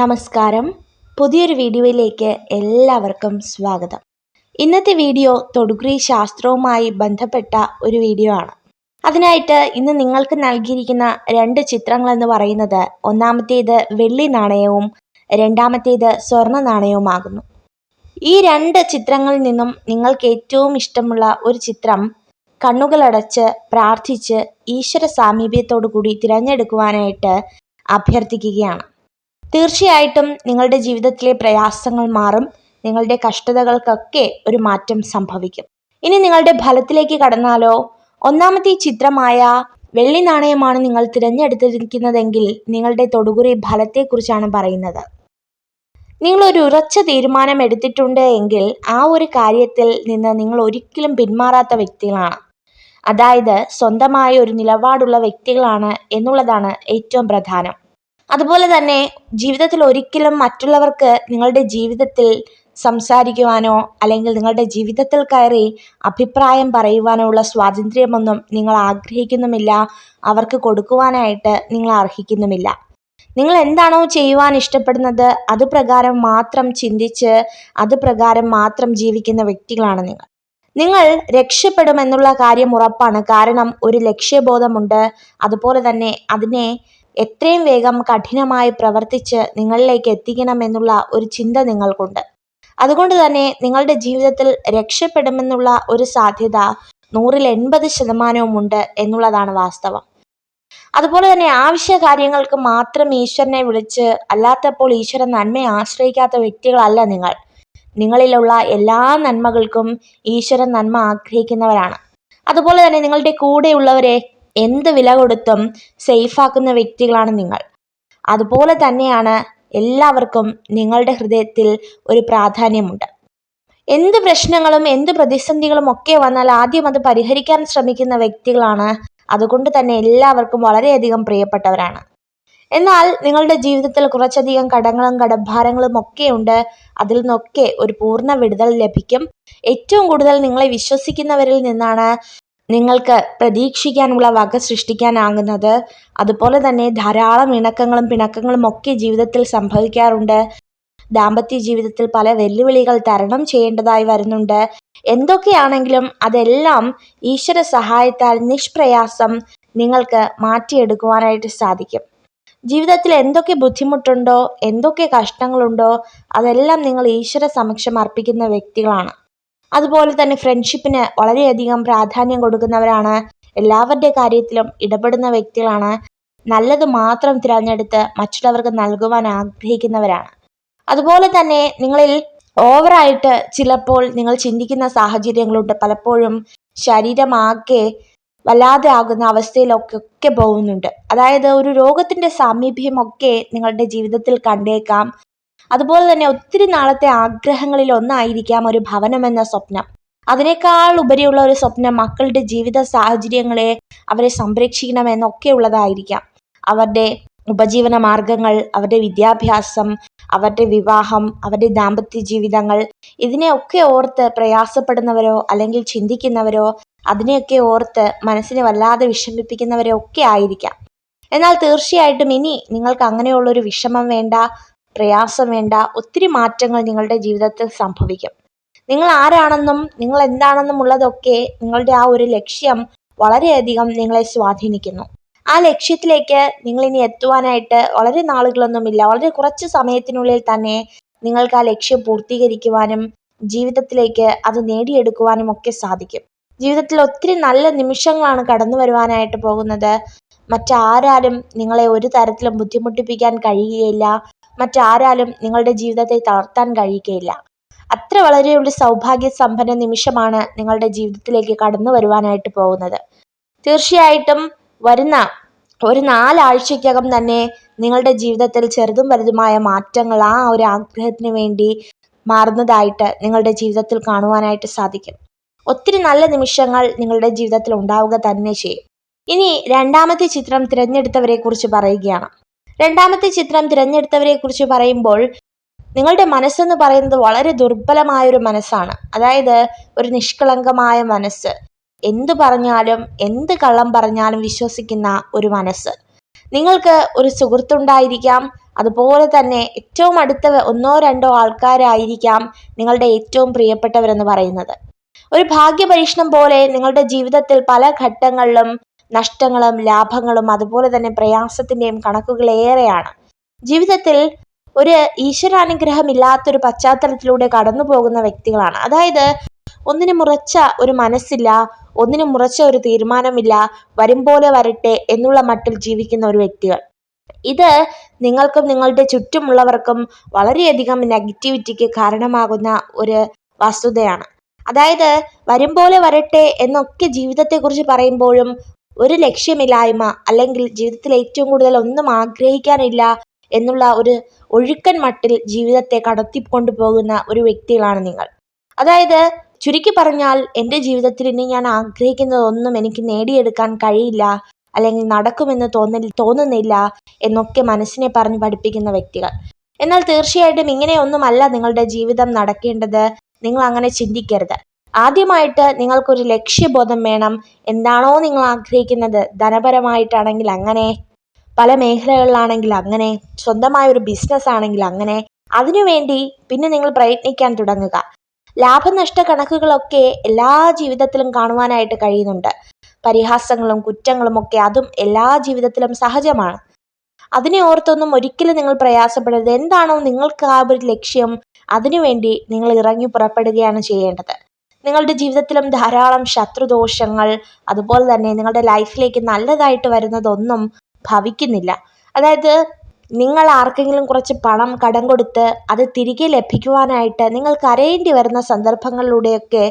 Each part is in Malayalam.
നമസ്കാരം. പുതിയൊരു വീഡിയോയിലേക്ക് എല്ലാവർക്കും സ്വാഗതം. ഇന്നത്തെ വീഡിയോ തൊടുകുറി ശാസ്ത്രവുമായി ബന്ധപ്പെട്ട ഒരു വീഡിയോ ആണ്. അതിനായിട്ട് ഇന്ന് നിങ്ങൾക്ക് നൽകിയിരിക്കുന്ന രണ്ട് ചിത്രങ്ങൾ എന്ന് പറയുന്നത് ഒന്നാമത്തേത് വെള്ളി നാണയവും രണ്ടാമത്തേത് സ്വർണ നാണയവുമാകുന്നു. ഈ രണ്ട് ചിത്രങ്ങളിൽ നിന്നും നിങ്ങൾക്ക് ഏറ്റവും ഇഷ്ടമുള്ള ഒരു ചിത്രം കണ്ണുകളടച്ച് പ്രാർത്ഥിച്ച് ഈശ്വര സാമീപ്യത്തോടു കൂടി തിരഞ്ഞെടുക്കുവാനായിട്ട് അഭ്യർത്ഥിക്കുകയാണ്. തീർച്ചയായിട്ടും നിങ്ങളുടെ ജീവിതത്തിലെ പ്രയാസങ്ങൾ മാറും. നിങ്ങളുടെ കഷ്ടതകൾക്കൊക്കെ ഒരു മാറ്റം സംഭവിക്കും. ഇനി നിങ്ങളുടെ ഫലത്തിലേക്ക് കടന്നാലോ? ഒന്നാമത്തെ ചിത്രമായ വെള്ളി നാണയമാണ് നിങ്ങൾ തിരഞ്ഞെടുത്തിരിക്കുന്നതെങ്കിൽ നിങ്ങളുടെ തൊടുകുറി ഫലത്തെക്കുറിച്ചാണ് പറയുന്നത്. നിങ്ങൾ ഒരു ഉറച്ച തീരുമാനം എടുത്തിട്ടുണ്ട് എങ്കിൽ ആ ഒരു കാര്യത്തിൽ നിന്ന് നിങ്ങൾ ഒരിക്കലും പിന്മാറാത്ത വ്യക്തികളാണ്. അതായത് സ്വന്തമായ ഒരു നിലപാടുള്ള വ്യക്തികളാണ് എന്നുള്ളതാണ് ഏറ്റവും പ്രധാനം. അതുപോലെ തന്നെ ജീവിതത്തിൽ ഒരിക്കലും മറ്റുള്ളവർക്ക് നിങ്ങളുടെ ജീവിതത്തിൽ സംസാരിക്കുവാനോ അല്ലെങ്കിൽ നിങ്ങളുടെ ജീവിതത്തിൽ കയറി അഭിപ്രായം പറയുവാനോ ഉള്ള സ്വാതന്ത്ര്യമൊന്നും നിങ്ങൾ ആഗ്രഹിക്കുന്നുമില്ല. അവർക്ക് കൊടുക്കുവാനായിട്ട് നിങ്ങൾ അർഹിക്കുന്നുമില്ല. നിങ്ങൾ എന്താണോ ചെയ്യുവാൻ ഇഷ്ടപ്പെടുന്നത് അത് പ്രകാരം മാത്രം ചിന്തിച്ച് അത് പ്രകാരം മാത്രം ജീവിക്കുന്ന വ്യക്തികളാണ് നിങ്ങൾ. നിങ്ങൾ രക്ഷപ്പെടുമെന്നുള്ള കാര്യം ഉറപ്പാണ്. കാരണം ഒരു ലക്ഷ്യബോധമുണ്ട്. അതുപോലെ തന്നെ അതിനെ എത്രയും വേഗം കഠിനമായി പ്രവർത്തിച്ച് നിങ്ങളിലേക്ക് എത്തിക്കണമെന്നുള്ള ഒരു ചിന്ത നിങ്ങൾക്കുണ്ട്. അതുകൊണ്ട് തന്നെ നിങ്ങളുടെ ജീവിതത്തിൽ രക്ഷപ്പെടുമെന്നുള്ള ഒരു സാധ്യത നൂറിൽ എൺപത് ശതമാനവുമുണ്ട് എന്നുള്ളതാണ് വാസ്തവം. അതുപോലെ തന്നെ ആവശ്യ കാര്യങ്ങൾക്ക് മാത്രം ഈശ്വരനെ വിളിച്ച് അല്ലാത്തപ്പോൾ ഈശ്വരൻ നന്മയെ ആശ്രയിക്കാത്ത വ്യക്തികളല്ല നിങ്ങൾ. നിങ്ങളിലുള്ള എല്ലാ നന്മകൾക്കും ഈശ്വരൻ നന്മ ആഗ്രഹിക്കുന്നവരാണ്. അതുപോലെ തന്നെ നിങ്ങളുടെ കൂടെയുള്ളവരെ എന്ത് വില കൊടുത്തും സേഫാക്കുന്ന വ്യക്തികളാണ് നിങ്ങൾ. അതുപോലെ തന്നെയാണ് എല്ലാവർക്കും നിങ്ങളുടെ ഹൃദയത്തിൽ ഒരു പ്രാധാന്യമുണ്ട്. എന്ത് പ്രശ്നങ്ങളും എന്ത് പ്രതിസന്ധികളും ഒക്കെ വന്നാൽ ആദ്യം അത് പരിഹരിക്കാൻ ശ്രമിക്കുന്ന വ്യക്തികളാണ് അതുകൊണ്ട് തന്നെ എല്ലാവർക്കും വളരെയധികം പ്രിയപ്പെട്ടവരാണ്. എന്നാൽ നിങ്ങളുടെ ജീവിതത്തിൽ കുറച്ചധികം കടങ്ങളും കടഭാരങ്ങളും ഒക്കെ ഉണ്ട്. അതിൽ നിന്നൊക്കെ ഒരു പൂർണ വിടുതൽ ലഭിക്കും. ഏറ്റവും കൂടുതൽ നിങ്ങളെ വിശ്വസിക്കുന്നവരിൽ നിന്നാണ് നിങ്ങൾക്ക് പ്രതീക്ഷിക്കാനുള്ള വക സൃഷ്ടിക്കാനാകുന്നത്. അതുപോലെ തന്നെ ധാരാളം ഇണക്കങ്ങളും പിണക്കങ്ങളും ഒക്കെ ജീവിതത്തിൽ സംഭവിക്കാറുണ്ട്. ദാമ്പത്യ ജീവിതത്തിൽ പല വെല്ലുവിളികൾ തരണം ചെയ്യേണ്ടതായി വരുന്നുണ്ട്. എന്തൊക്കെയാണെങ്കിലും അതെല്ലാം ഈശ്വര സഹായത്താൽ നിഷ്പ്രയാസം നിങ്ങൾക്ക് മാറ്റിയെടുക്കുവാനായിട്ട് സാധിക്കും. ജീവിതത്തിൽ എന്തൊക്കെ ബുദ്ധിമുട്ടുണ്ടോ എന്തൊക്കെ കഷ്ടങ്ങളുണ്ടോ അതെല്ലാം നിങ്ങൾ ഈശ്വര സമക്ഷം അർപ്പിക്കുന്ന വ്യക്തികളാണ്. അതുപോലെ തന്നെ ഫ്രണ്ട്ഷിപ്പിന് വളരെയധികം പ്രാധാന്യം കൊടുക്കുന്നവരാണ്. എല്ലാവരുടെ കാര്യത്തിലും ഇടപെടുന്ന വ്യക്തികളാണ്. നല്ലത് മാത്രം തിരഞ്ഞെടുത്ത് മറ്റുള്ളവർക്ക് നൽകുവാൻ ആഗ്രഹിക്കുന്നവരാണ്. അതുപോലെ തന്നെ നിങ്ങളിൽ ഓവറായിട്ട് ചിലപ്പോൾ നിങ്ങൾ ചിന്തിക്കുന്ന സാഹചര്യങ്ങളുണ്ട്. പലപ്പോഴും ശരീരമാകെ വല്ലാതെ ആകുന്ന അവസ്ഥയിലൊക്കെ ഒക്കെ പോകുന്നുണ്ട്. അതായത് ഒരു രോഗത്തിന്റെ സാമീപ്യമൊക്കെ നിങ്ങളുടെ ജീവിതത്തിൽ കണ്ടേക്കാം. അതുപോലെ തന്നെ ഒത്തിരി നാളത്തെ ആഗ്രഹങ്ങളിൽ ഒന്നായിരിക്കാം ഒരു ഭവനം എന്ന സ്വപ്നം. അതിനേക്കാൾ ഉപരിയുള്ള ഒരു സ്വപ്നം മക്കളുടെ ജീവിത സാഹചര്യങ്ങളെ അവരെ സംരക്ഷിക്കണമെന്നൊക്കെ ഉള്ളതായിരിക്കാം. അവരുടെ ഉപജീവന മാർഗങ്ങൾ അവരുടെ വിദ്യാഭ്യാസം അവരുടെ വിവാഹം അവരുടെ ദാമ്പത്യ ജീവിതങ്ങൾ ഇതിനെയൊക്കെ ഓർത്ത് പ്രയാസപ്പെടുന്നവരോ അല്ലെങ്കിൽ ചിന്തിക്കുന്നവരോ അതിനെയൊക്കെ ഓർത്ത് മനസ്സിനെ വല്ലാതെ വിഷമിപ്പിക്കുന്നവരോ ഒക്കെ ആയിരിക്കാം. എന്നാൽ തീർച്ചയായിട്ടും ഇനി നിങ്ങൾക്ക് അങ്ങനെയുള്ളൊരു വിഷമം വേണ്ട പ്രയാസം വേണ്ട ഒത്തിരി മാറ്റങ്ങൾ നിങ്ങളുടെ ജീവിതത്തിൽ സംഭവിക്കും. നിങ്ങൾ ആരാണെന്നും നിങ്ങൾ എന്താണെന്നും ഉള്ളതൊക്കെ നിങ്ങളുടെ ആ ഒരു ലക്ഷ്യം വളരെയധികം നിങ്ങളെ സ്വാധീനിക്കുന്നു. ആ ലക്ഷ്യത്തിലേക്ക് നിങ്ങൾ ഇനി എത്തുവാനായിട്ട് വളരെ നാളുകളൊന്നുമില്ല. വളരെ കുറച്ച് സമയത്തിനുള്ളിൽ തന്നെ നിങ്ങൾക്ക് ആ ലക്ഷ്യം പൂർത്തീകരിക്കുവാനും ജീവിതത്തിലേക്ക് അത് നേടിയെടുക്കുവാനും ഒക്കെ സാധിക്കും. ജീവിതത്തിൽ ഒത്തിരി നല്ല നിമിഷങ്ങളാണ് കടന്നു വരുവാനായിട്ട് പോകുന്നത്. മറ്റാരും നിങ്ങളെ ഒരു തരത്തിലും ബുദ്ധിമുട്ടിപ്പിക്കാൻ കഴിയുകയില്ല. മറ്റാരാലും നിങ്ങളുടെ ജീവിതത്തെ തളർത്താൻ കഴിയുകയില്ല. അത്ര വളരെ ഒരു സൗഭാഗ്യ സമ്പന്ന നിമിഷമാണ് നിങ്ങളുടെ ജീവിതത്തിലേക്ക് കടന്നു വരുവാനായിട്ട് പോകുന്നത്. തീർച്ചയായിട്ടും വരുന്ന ഒരു നാലാഴ്ചയ്ക്കകം തന്നെ നിങ്ങളുടെ ജീവിതത്തിൽ ചെറുതും വലുതുമായ മാറ്റങ്ങൾ ആ ഒരു ആഗ്രഹത്തിന് വേണ്ടി മാറുന്നതായിട്ട് നിങ്ങളുടെ ജീവിതത്തിൽ കാണുവാനായിട്ട് സാധിക്കും. ഒത്തിരി നല്ല നിമിഷങ്ങൾ നിങ്ങളുടെ ജീവിതത്തിൽ ഉണ്ടാവുക തന്നെ ചെയ്യും. ഇനി രണ്ടാമത്തെ ചിത്രം തിരഞ്ഞെടുത്തവരെ കുറിച്ച് പറയുകയാണ്. രണ്ടാമത്തെ ചിത്രം തിരഞ്ഞെടുത്തവരെ കുറിച്ച് പറയുമ്പോൾ നിങ്ങളുടെ മനസ്സെന്ന് പറയുന്നത് വളരെ ദുർബലമായൊരു മനസ്സാണ്. അതായത് ഒരു നിഷ്കളങ്കമായ മനസ്സ്. എന്തു പറഞ്ഞാലും എന്ത് കള്ളം പറഞ്ഞാലും വിശ്വസിക്കുന്ന ഒരു മനസ്സ്. നിങ്ങൾക്ക് ഒരു സുഹൃത്തുണ്ടായിരിക്കാം. അതുപോലെ തന്നെ ഏറ്റവും അടുത്ത ഒന്നോ രണ്ടോ ആൾക്കാരായിരിക്കാം നിങ്ങളുടെ ഏറ്റവും പ്രിയപ്പെട്ടവരെന്ന് പറയുന്നത്. ഒരു ഭാഗ്യപരീക്ഷണം പോലെ നിങ്ങളുടെ ജീവിതത്തിൽ പല ഘട്ടങ്ങളിലും നഷ്ടങ്ങളും ലാഭങ്ങളും അതുപോലെ തന്നെ പ്രയാസത്തിന്റെയും കണക്കുകൾ ഏറെയാണ് ജീവിതത്തിൽ ഒരു ഈശ്വരാനുഗ്രഹം ഇല്ലാത്തൊരു പശ്ചാത്തലത്തിലൂടെ കടന്നു പോകുന്ന വ്യക്തികളാണ്. അതായത് ഒന്നിനും മുറച്ച ഒരു മനസ്സില്ല ഒന്നിനും മുറച്ച ഒരു തീരുമാനമില്ല വരും പോലെ വരട്ടെ എന്നുള്ള മട്ടിൽ ജീവിക്കുന്ന ഒരു വ്യക്തികൾ. ഇത് നിങ്ങൾക്കും നിങ്ങളുടെ ചുറ്റുമുള്ളവർക്കും വളരെയധികം നെഗറ്റിവിറ്റിക്ക് കാരണമാകുന്ന ഒരു വസ്തുതയാണ്. അതായത് വരും പോലെ വരട്ടെ എന്നൊക്കെ ജീവിതത്തെക്കുറിച്ച് പറയുമ്പോഴും ഒരു ലക്ഷ്യമില്ലായ്മ അല്ലെങ്കിൽ ജീവിതത്തിൽ ഏറ്റവും കൂടുതൽ ഒന്നും ആഗ്രഹിക്കാനില്ല എന്നുള്ള ഒരു ഒഴുക്കൻ മട്ടിൽ ജീവിതത്തെ കടത്തിക്കൊണ്ടു പോകുന്ന ഒരു വ്യക്തികളാണ് നിങ്ങൾ. അതായത് ചുരുക്കി പറഞ്ഞാൽ എന്റെ ജീവിതത്തിൽ ഇനി ഞാൻ ആഗ്രഹിക്കുന്നതൊന്നും എനിക്ക് നേടിയെടുക്കാൻ കഴിയില്ല അല്ലെങ്കിൽ നടക്കുമെന്ന് തോന്നി തോന്നുന്നില്ല എന്നൊക്കെ മനസ്സിനെ പറഞ്ഞ് പഠിപ്പിക്കുന്ന വ്യക്തികൾ. എന്നാൽ തീർച്ചയായിട്ടും ഇങ്ങനെയൊന്നുമല്ല നിങ്ങളുടെ ജീവിതം നടക്കേണ്ടത്. നിങ്ങൾ അങ്ങനെ ചിന്തിക്കരുത്. ആദ്യമായിട്ട് നിങ്ങൾക്കൊരു ലക്ഷ്യബോധം വേണം എന്താണോ നിങ്ങൾ ആഗ്രഹിക്കുന്നത്. ധനപരമായിട്ടാണെങ്കിൽ അങ്ങനെ പല മേഖലകളിലാണെങ്കിൽ അങ്ങനെ സ്വന്തമായ ഒരു ബിസിനസ് ആണെങ്കിൽ അങ്ങനെ അതിനുവേണ്ടി പിന്നെ നിങ്ങൾ പ്രയത്നിക്കാൻ തുടങ്ങുക. ലാഭനഷ്ട കണക്കുകളൊക്കെ എല്ലാ ജീവിതത്തിലും കാണുവാനായിട്ട് കഴിയുന്നുണ്ട്. പരിഹാസങ്ങളും കുറ്റങ്ങളും ഒക്കെ അതും എല്ലാ ജീവിതത്തിലും സഹജമാണ്. അതിനെ ഓർത്തൊന്നും ഒരിക്കലും നിങ്ങൾ പ്രയാസപ്പെടരുത്. എന്താണോ നിങ്ങൾക്ക് ആ ഒരു ലക്ഷ്യം അതിനുവേണ്ടി നിങ്ങൾ ഇറങ്ങി പുറപ്പെടുകയാണ് ചെയ്യേണ്ടത്. നിങ്ങളുടെ ജീവിതത്തിലും ധാരാളം ശത്രുദോഷങ്ങൾ അതുപോലെ തന്നെ നിങ്ങളുടെ ലൈഫിലേക്ക് നല്ലതായിട്ട് വരുന്നതൊന്നും ഭവിക്കുന്നില്ല. അതായത് നിങ്ങൾ ആർക്കെങ്കിലും കുറച്ച് പണം കടം കൊടുത്ത് അത് തിരികെ ലഭിക്കുവാനായിട്ട് നിങ്ങൾ കരയേണ്ടി വരുന്ന സന്ദർഭങ്ങളിലൂടെയൊക്കെ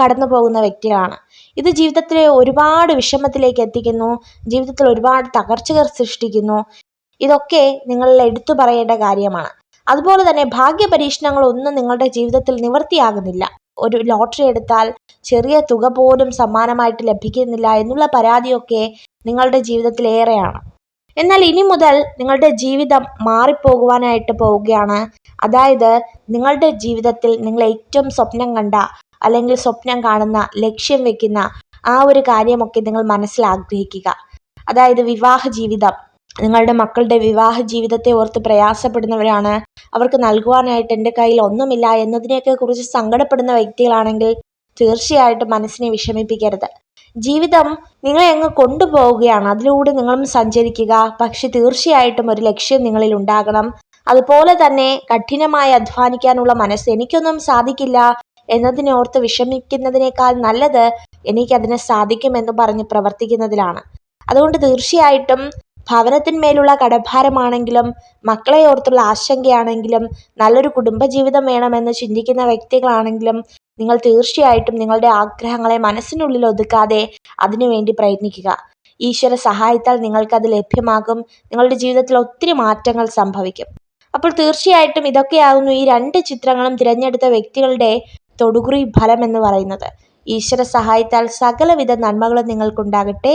കടന്നു പോകുന്ന വ്യക്തികളാണ് ഇത് ജീവിതത്തിലെ ഒരുപാട് വിഷമത്തിലേക്ക് എത്തിക്കുന്നു ജീവിതത്തിൽ ഒരുപാട് തകർച്ചകൾ സൃഷ്ടിക്കുന്നു. ഇതൊക്കെ നിങ്ങൾ എടുത്തു പറയേണ്ട കാര്യമാണ്. അതുപോലെ തന്നെ ഭാഗ്യ പരീക്ഷണങ്ങളൊന്നും നിങ്ങളുടെ ജീവിതത്തിൽ നിവൃത്തിയാകുന്നില്ല ഒരു ലോട്ടറി എടുത്താൽ ചെറിയ തുക പോലും സമ്മാനമായിട്ട് ലഭിക്കുന്നില്ല എന്നുള്ള പരാതിയൊക്കെ നിങ്ങളുടെ ജീവിതത്തിൽ ഏറെയാണ്. എന്നാൽ ഇനി മുതൽ നിങ്ങളുടെ ജീവിതം മാറിപ്പോകുവാനായിട്ട് പോവുകയാണ്. അതായത് നിങ്ങളുടെ ജീവിതത്തിൽ നിങ്ങൾ ഏറ്റവും സ്വപ്നം കണ്ട അല്ലെങ്കിൽ സ്വപ്നം കാണുന്ന ലക്ഷ്യം വെക്കുന്ന ആ ഒരു കാര്യമൊക്കെ നിങ്ങൾ മനസ്സിൽ ആഗ്രഹിക്കുക. അതായത് വിവാഹ ജീവിതം നിങ്ങളുടെ മക്കളുടെ വിവാഹ ജീവിതത്തെ ഓർത്ത് പ്രയാസപ്പെടുന്നവരാണ്. അവർക്ക് നൽകുവാനായിട്ട് എന്റെ കയ്യിൽ ഒന്നുമില്ല എന്നതിനെയൊക്കെ കുറിച്ച് സങ്കടപ്പെടുന്ന വ്യക്തികളാണെങ്കിൽ തീർച്ചയായിട്ടും മനസ്സിനെ വിഷമിപ്പിക്കരുത്. ജീവിതം നിങ്ങളെ അങ്ങ് കൊണ്ടുപോവുകയാണ്. അതിലൂടെ നിങ്ങളും സഞ്ചരിക്കുക. പക്ഷെ തീർച്ചയായിട്ടും ഒരു ലക്ഷ്യം നിങ്ങളിൽ ഉണ്ടാകണം. അതുപോലെ തന്നെ കഠിനമായി അധ്വാനിക്കാനുള്ള മനസ്സ് എനിക്കൊന്നും സാധിക്കില്ല എന്നതിനെ ഓർത്ത് വിഷമിക്കുന്നതിനേക്കാൾ നല്ലത് എനിക്കതിന് സാധിക്കുമെന്ന് പറഞ്ഞ് പ്രവർത്തിക്കുന്നതിലാണ്. അതുകൊണ്ട് തീർച്ചയായിട്ടും ഭവനത്തിന്മേലുള്ള കടഭാരമാണെങ്കിലും മക്കളെ ഓർത്തുള്ള ആശങ്കയാണെങ്കിലും നല്ലൊരു കുടുംബജീവിതം വേണമെന്ന് ചിന്തിക്കുന്ന വ്യക്തികളാണെങ്കിലും നിങ്ങൾ തീർച്ചയായിട്ടും നിങ്ങളുടെ ആഗ്രഹങ്ങളെ മനസ്സിനുള്ളിൽ ഒതുക്കാതെ അതിനുവേണ്ടി പ്രയത്നിക്കുക. ഈശ്വര സഹായത്താൽ നിങ്ങൾക്കത് ലഭ്യമാകും. നിങ്ങളുടെ ജീവിതത്തിൽ ഒത്തിരി മാറ്റങ്ങൾ സംഭവിക്കും. അപ്പോൾ തീർച്ചയായിട്ടും ഇതൊക്കെയാകുന്നു ഈ രണ്ട് ചിത്രങ്ങളും തിരഞ്ഞെടുത്ത വ്യക്തികളുടെ തൊടുകുറി ഫലം എന്ന് പറയുന്നത്. ഈശ്വര സഹായത്താൽ സകലവിധ നന്മകളും നിങ്ങൾക്കുണ്ടാകട്ടെ.